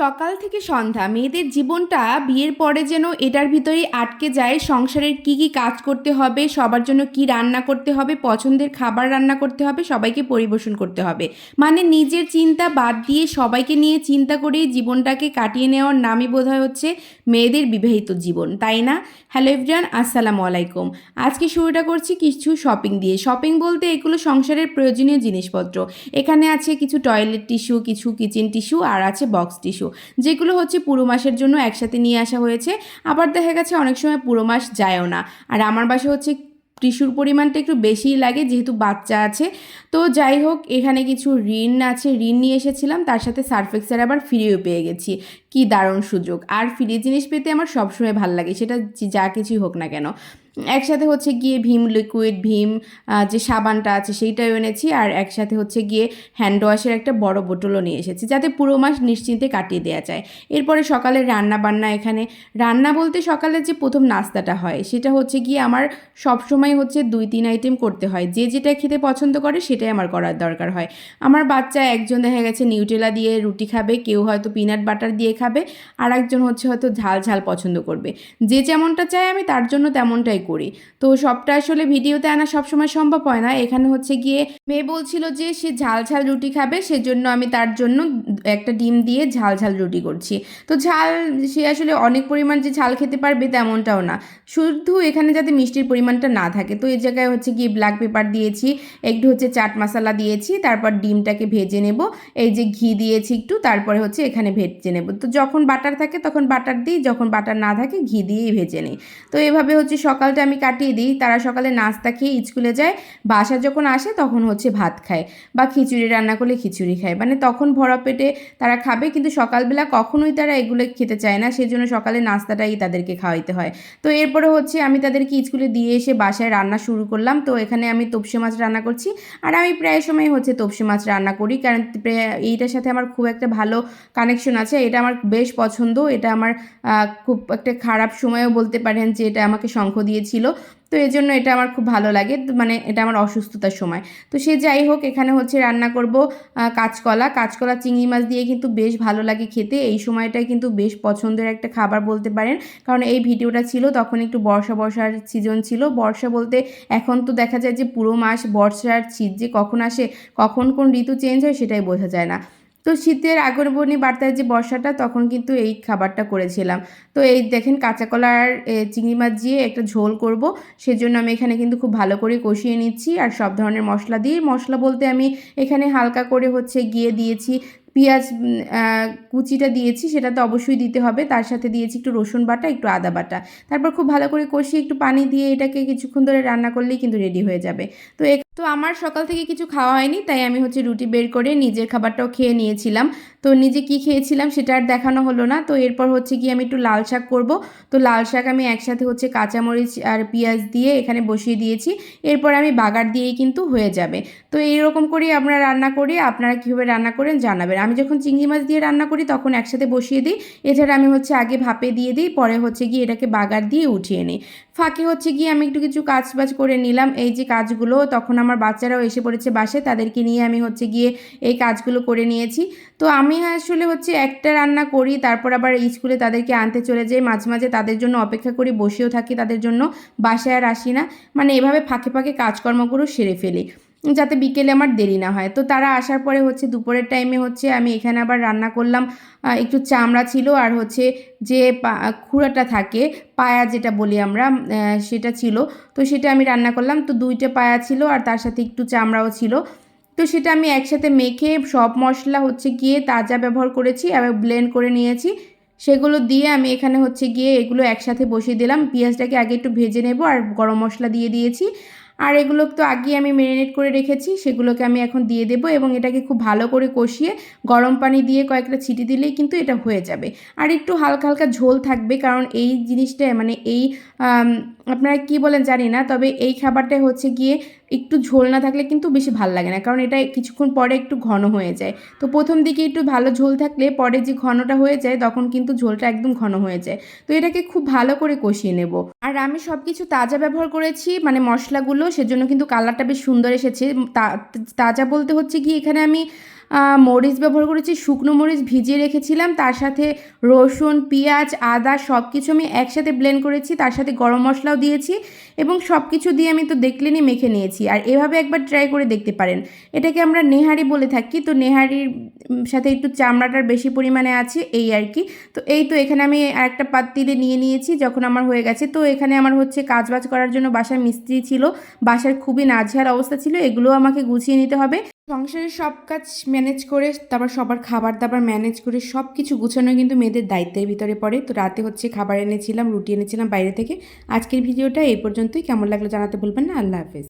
সকাল থেকে সন্ধ্যা, মেয়েদের জীবনটা বিয়ের পরে যেন এটার ভিতরেই আটকে যায়, সংসারের কি কি কাজ করতে হবে, সবার জন্য কি রান্না করতে হবে, পছন্দের খাবার রান্না করতে হবে, সবাইকে পরিবেশন করতে হবে। মানে নিজের চিন্তা বাদ দিয়ে সবাইকে নিয়ে চিন্তা করেই জীবনটাকে কাটিয়ে নেওয়ার নামই বোধহয় হচ্ছে মেয়েদের বিবাহিত জীবন, তাই না? হ্যালো এভরিয়ান আসসালামু আলাইকুম। আজকে শুরুটা করছি কিছু শপিং দিয়ে। শপিং বলতে এগুলো সংসারের প্রয়োজনীয় জিনিসপত্র। এখানে আছে কিছু টয়লেট টিস্যু কিছু কিচেন টিস্যু আর আছে বক্স টিস্যু যেগুলো হচ্ছে পুরো মাসের জন্য একসাথে নিয়ে আসা হয়েছে। আবার দেখা গেছে অনেক সময় পুরো মাস যায়ও না। আর আমার বাসা হচ্ছে টিস্যুর পরিমাণটা একটু বেশিই লাগে, যেহেতু বাচ্চা আছে। তো যাই হোক, এখানে কিছু ঋণ আছে, ঋণ নিয়ে এসেছিলাম, তার সাথে সার্ফেক্সের আবার ফ্রিও পেয়ে গেছি। কি দারুণ সুযোগ। আর ফ্রি জিনিস পেতে আমার সবসময় ভালো লাগে, সেটা যা কিছুই হোক না কেন। একসাথে হচ্ছে গিয়ে ভীম লিকুইড ভীম যে সাবানটা আছে সেইটাও এনেছি আর একসাথে হচ্ছে গিয়ে হ্যান্ড ওয়াশের একটা বড় বোতলও নিয়ে এসেছি যাতে পুরো মাস নিশ্চিন্তে কাটিয়ে দেওয়া যায়। এরপরে সকালে রান্না বান্না এখানে। রান্না বলতে সকালে যে প্রথম নাস্তাটা হয় সেটা হচ্ছে গিয়ে আমার সবসময় হচ্ছে দুই, তিন আইটেম করতে হয়। যে যেটা খেতে পছন্দ করে সেটাই আমার করার দরকার হয়। আমার বাচ্চা একজন দেখা গেছে নিউটেলা দিয়ে রুটি খাবে, কেউ হয়তো পিনাট বাটার দিয়ে খাবে আর একজন হচ্ছে হয়তো ঝাল ঝাল পছন্দ করবে। যে যেমনটা চায় আমি তার জন্য তেমনটাই করি। তো সবটা আসলে ভিডিওতে আনা সবসময় সম্ভব হয় না। এখানে হচ্ছে গিয়ে মেয়ে বলছিল যে, সে ঝাল ঝাল রুটি খাবে, সেজন্য আমি তার জন্য একটা ডিম দিয়ে ঝাল ঝাল রুটি করছি। তো ঝাল, সে আসলে অনেক পরিমাণ যে ঝাল খেতে পারবে তেমনটাও না। শুধু এখানে যাতে মিষ্টির পরিমাণটা না থাকে। তো এই জায়গায় হচ্ছে গিয়ে ব্ল্যাক পেপার দিয়েছি, একটু হচ্ছে চাট মশলা দিয়েছি, তারপর ডিমটাকে ভেজে নেব। এই যে ঘি দিয়েছি একটু, তারপরে হচ্ছে এখানে ভেজে নেব। তো যখন বাটার থাকে, তখন বাটার দিই, যখন বাটার না থাকে, ঘি দিয়েই ভেজে নিই। তো এভাবে হচ্ছে সকালটা আমি কাটিয়ে দিই। তারা সকালে নাস্তা খেয়ে স্কুলে যায়। বাসা যখন আসে তখন হচ্ছে ভাত খায় বা খিচুড়ি রান্না করলে খিচুড়ি খায়। মানে তখন ভরা পেটে তারা খাবে কিন্তু সকালবেলা কখনোই তারা এগুলো খেতে চায় না। সেই জন্য সকালে নাস্তাটাই তাদেরকে খাওয়াইতে হয়। তো এরপরে হচ্ছে আমি তাদেরকে স্কুলে দিয়ে এসে বাসায় রান্না শুরু করলাম। তো এখানে আমি তপসে মাছ রান্না করছি। আর আমি প্রায় সময় হচ্ছে তপসে মাছ রান্না করি। কারণ এইটার সাথে আমার খুব একটা ভালো কানেকশন আছে। এটা আমার বেশ পছন্দ। এটা আমার খুব একটা খারাপ সময়ও বলতে পারেন যে এটা আমাকে শঙ্খ দিয়েছিল তো এই জন্য এটা আমার খুব ভালো লাগে মানে এটা আমার অসুস্থতার সময়। তো সে যাই হোক, এখানে হচ্ছে রান্না করব কাঁচকলা। কাঁচকলা, চিংড়ি মাছ দিয়ে কিন্তু বেশ ভালো লাগে খেতে। এই সময়টাই কিন্তু বেশ পছন্দের একটা খাবার বলতে পারেন। কারণ এই ভিডিওটা ছিল, তখন একটু বর্ষা বর্ষার সিজন ছিল। বর্ষা বলতে এখন তো দেখা যায় যে পুরো মাস বর্ষার শীত যে কখন আসে, কখন কোন ঋতু চেঞ্জ হয় সেটাই বোঝা যায় না। তো শীতের আগরবনি বার্তায় যে বর্ষাটা, তখন কিন্তু এই খাবারটা করেছিলাম। তো এই দেখেন কাঁচা কলার চিংড়ি মাছ দিয়ে একটা ঝোল করব। সেজন্য আমি এখানে কিন্তু খুব ভালো করে কষিয়ে নিচ্ছি। আর সব ধরনের মশলা দিয়ে, মশলা বলতে আমি এখানে হালকা করে হচ্ছে গিয়ে দিয়েছি পেঁয়াজ কুচিটা দিয়েছি, সেটা তো অবশ্যই দিতে হবে। তার সাথে দিয়েছি একটু রসুন বাটা, একটু আদা বাটা। তারপর খুব ভালো করে কষিয়ে একটু পানি দিয়ে এটাকে কিছুক্ষণ ধরে রান্না করলেই কিন্তু রেডি হয়ে যাবে। তো তো আমার সকাল থেকে কিছু খাওয়া হয়নি, তাই আমি হচ্ছে রুটি বের করে নিজের খাবারটাও খেয়ে নিয়েছিলাম। তো নিজে কি খেয়েছিলাম সেটা আর দেখানো হলো না। তো এরপর হচ্ছে কি আমি একটু লাল শাক করব। তো লাল শাক আমি একসাথে হচ্ছে কাঁচামরিচ আর পেঁয়াজ দিয়ে এখানে বসিয়ে দিয়েছি। এরপর আমি বাগার দিয়েই কিন্তু হয়ে যাবে। তো এইরকম করেই আমরা রান্না করি, আপনারা কীভাবে রান্না করেন জানাবেন। আমি যখন চিংড়ি মাছ দিয়ে রান্না করি, তখন একসাথে বসিয়ে দিই। এছাড়া আমি হচ্ছে আগে ভাপে দিয়ে দিই, পরে হচ্ছে গিয়ে এটাকে বাগার দিয়ে উঠিয়ে নিই। ফাঁকে হচ্ছে গিয়ে আমি একটু কিছু কাজ বাজ করে নিলাম। এই যে কাজগুলো, তখন আমার বাচ্চারাও এসে পড়েছে বাসে তাদেরকে নিয়ে আমি হচ্ছে গিয়ে এই কাজগুলো করে নিয়েছি। তো আমি আসলে হচ্ছে একটা রান্না করি, তারপর আবার স্কুলে তাদেরকে আনতে চলে যাই। মাঝে মাঝে তাদের জন্য অপেক্ষা করি, বসেও থাকি তাদের জন্য। বাসায় আর আসি না। মানে এভাবে ফাঁকে ফাঁকে কাজকর্মগুলো সেরে ফেলি। যাতে বিকেলে আমার দেরি না হয়। তো তারা আসার পরে হচ্ছে দুপুরের টাইমে হচ্ছে আমি এখানে আবার রান্না করলাম। একটু চামড়া ছিল আর হচ্ছে যে খুঁড়াটা থাকে, পায়া যেটা বলি আমরা সেটা ছিল। তো সেটা আমি রান্না করলাম। তো দুইটা পায়া ছিল আর তার সাথে একটু চামড়াও ছিল। তো সেটা আমি একসাথে মেখে সব মশলা হচ্ছে গিয়ে তাজা ব্যবহার করেছি এবং ব্লেন্ড করে নিয়েছি। সেগুলো দিয়ে আমি এখানে হচ্ছে গিয়ে এগুলো একসাথে বসিয়ে দিলাম। পেঁয়াজটাকে আগে একটু ভেজে নেব আর গরম মশলা দিয়ে দিয়েছি। আর এগুলো তো আগে আমি ম্যারিনেট করে রেখেছি, সেগুলোকে আমি এখন দিয়ে দেবো এবং এটাকে খুব ভালো করে কষিয়ে গরম পানি দিয়ে কয়েকটা ছিটি দিলেই কিন্তু এটা হয়ে যাবে। আর একটু হালকা হালকা ঝোল থাকবে, কারণ এই জিনিসটা মানে এই আপনারা কি বলেন জানি না, তবে এই খাবারটা হচ্ছে গিয়ে একটু ঝোল না থাকলে কিন্তু বেশি ভালো লাগে না, কারণ এটা কিছুক্ষণ পরে একটু ঘন হয়ে যায়। তো প্রথম দিকে একটু ভালো ঝোল থাকলে পরে যে ঘনটা হয়ে যায়, তখন কিন্তু ঝোলটা একদম ঘন হয়ে যায়। তো এটাকে খুব ভালো করে কষিয়ে নেব। আর আমি সব কিছু তাজা ব্যবহার করেছি মানে মশলাগুলো সেজন্য কিন্তু কালারটা বেশ সুন্দর এসেছে। তাজা বলতে হচ্ছে কি এখানে আমি মরিচ ব্যবহার করেছি, শুকনো মরিচ ভিজিয়ে রেখেছিলাম, তার সাথে রসুন, পেঁয়াজ, আদা সব কিছু আমি একসাথে ব্লেন্ড করেছি, তার সাথে গরম মশলাও দিয়েছি এবং সব কিছু দিয়ে আমি তো দেখলেনই মেখে নিয়েছি। আর এভাবে একবার ট্রাই করে দেখতে পারেন। এটাকে আমরা নেহারি বলে থাকি, তো নেহারির সাথে একটু চামড়াটার বেশি পরিমাণে আছে, এই আর কি। তো এই তো এখানে আমি আরেকটা পাতিলে নিয়ে নিয়েছি, যখন আমার হয়ে গেছে, তো এখানে আমার হচ্ছে কাজবাজ করার জন্য বাসার মিস্ত্রি ছিল, বাসার খুবই নাজেহাল অবস্থা ছিল এগুলো আমাকে গুছিয়ে নিতে হবে। সংসারের সব কাজ ম্যানেজ করে, তারপর সবার খাবার দাবার ম্যানেজ করে সব কিছু গুছানো কিন্তু মেয়েদের দায়িত্বের ভিতরে পড়ে। তো রাতে হচ্ছে খাবার এনেছিলাম, রুটি এনেছিলাম বাইরে থেকে। আজকের ভিডিওটা এই পর্যন্তই। কেমন লাগল জানাতে ভুলবেন না। আল্লাহ হাফেজ।